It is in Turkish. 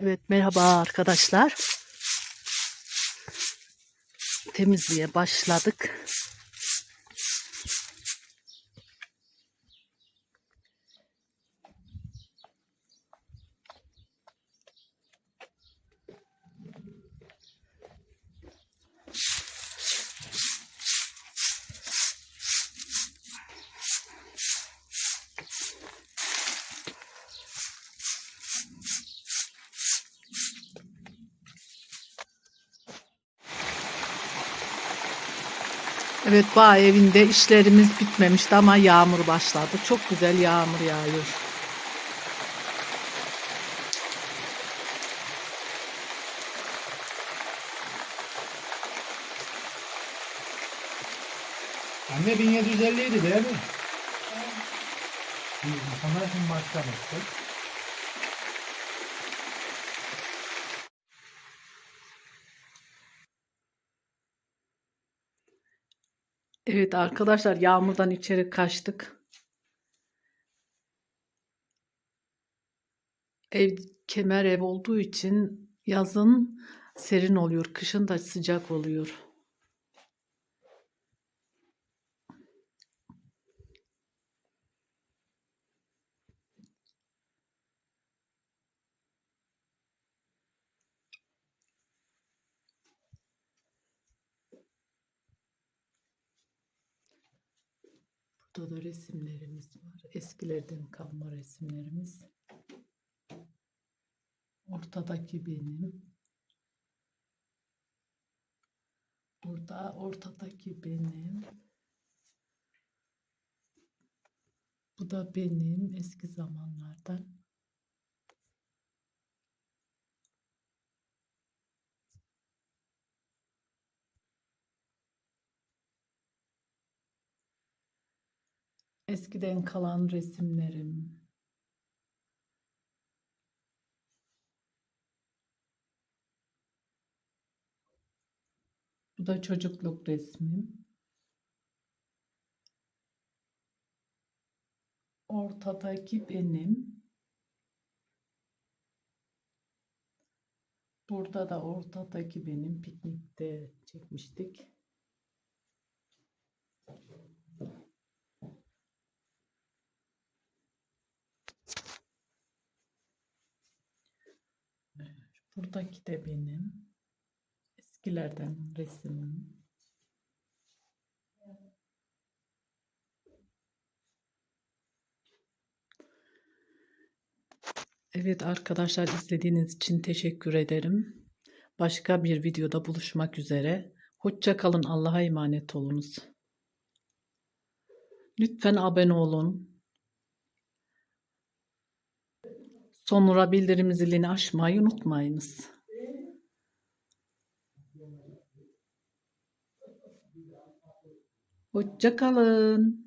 Evet merhaba arkadaşlar. Temizliğe başladık. Evet bağ evinde işlerimiz bitmemişti ama yağmur başladı. Çok güzel yağmur yağıyor. Anne 1750 idi değil mi? Evet. İnsanlar şimdi başlamıştı. Evet arkadaşlar yağmurdan içeri kaçtık. Ev kemer ev olduğu için yazın serin oluyor, kışın da sıcak oluyor. Burada da resimlerimiz var. Eskilerden kalma resimlerimiz. Ortadaki benim. Burada ortadaki benim. Bu da benim eski zamanlardan. Eskiden kalan resimlerim. Bu da çocukluk resmim. Ortadaki benim. Burada da ortadaki benim piknikte çekmiştik. Buradaki de benim. Eskilerden resimim. Evet arkadaşlar izlediğiniz için teşekkür ederim. Başka bir videoda buluşmak üzere. Hoşça kalın. Allah'a emanet olunuz. Lütfen abone olun. Sonra bildirim zilini açmayı unutmayınız. Hoşça kalın.